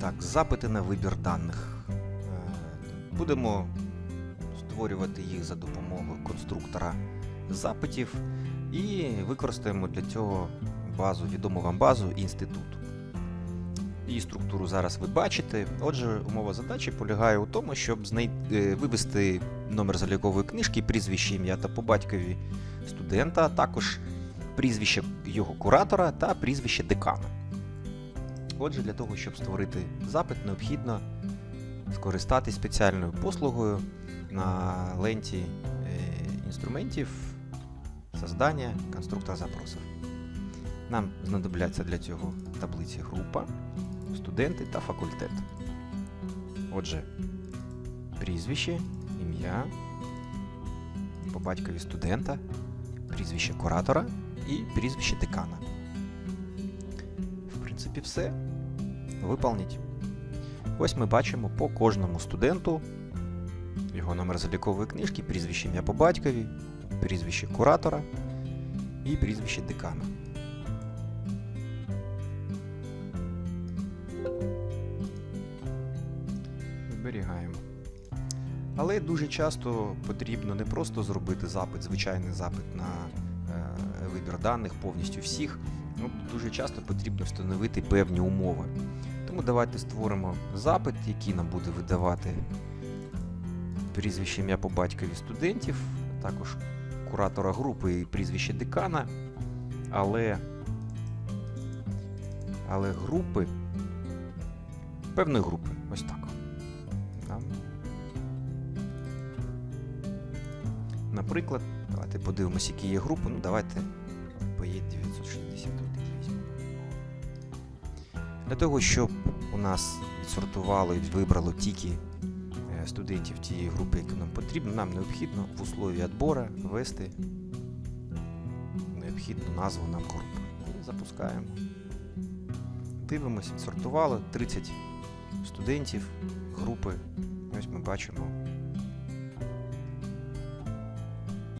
Так, запити на вибір даних. Е, Будемо створювати їх за допомогою конструктора запитів і використаємо для цього базу, відому вам базу інституту. Її структуру зараз ви бачите. Отже, умова задачі полягає у тому, щоб знай... е, вивести номер залікової книжки, прізвище, ім'я та по батькові студента, а також прізвище його куратора та прізвище декана. Отже, для того, щоб створити запит, необхідно скористатись спеціальною послугою на ленті е, інструментів создання конструктора запросів. Нам знадобляться для цього таблиці група, студенти та факультет. Отже, прізвище, ім'я, по батькові студента, прізвище куратора і прізвище декана. Принципі, все. Виповніть. Ось ми бачимо по кожному студенту його номер залікової книжки, прізвище ім'я по батькові, прізвище куратора і прізвище декана. Зберігаємо. Але дуже часто потрібно не просто зробити запит, звичайний запит на е, вибір даних повністю всіх. Ну, дуже часто потрібно встановити певні умови. Тому давайте створимо запит, який нам буде видавати прізвище ім'я по батькові студентів, також куратора групи і прізвище декана. Але, але групи певної групи. Ось так. Наприклад, давайте подивимося, які є групи. Ну, давайте Для того, щоб у нас відсортувало і вибрало тільки е, студентів тієї групи, які нам потрібно, нам необхідно в услові відбору ввести необхідну назву нам групи. Запускаємо. Дивимося, відсортувало 30 студентів групи. Ось ми бачимо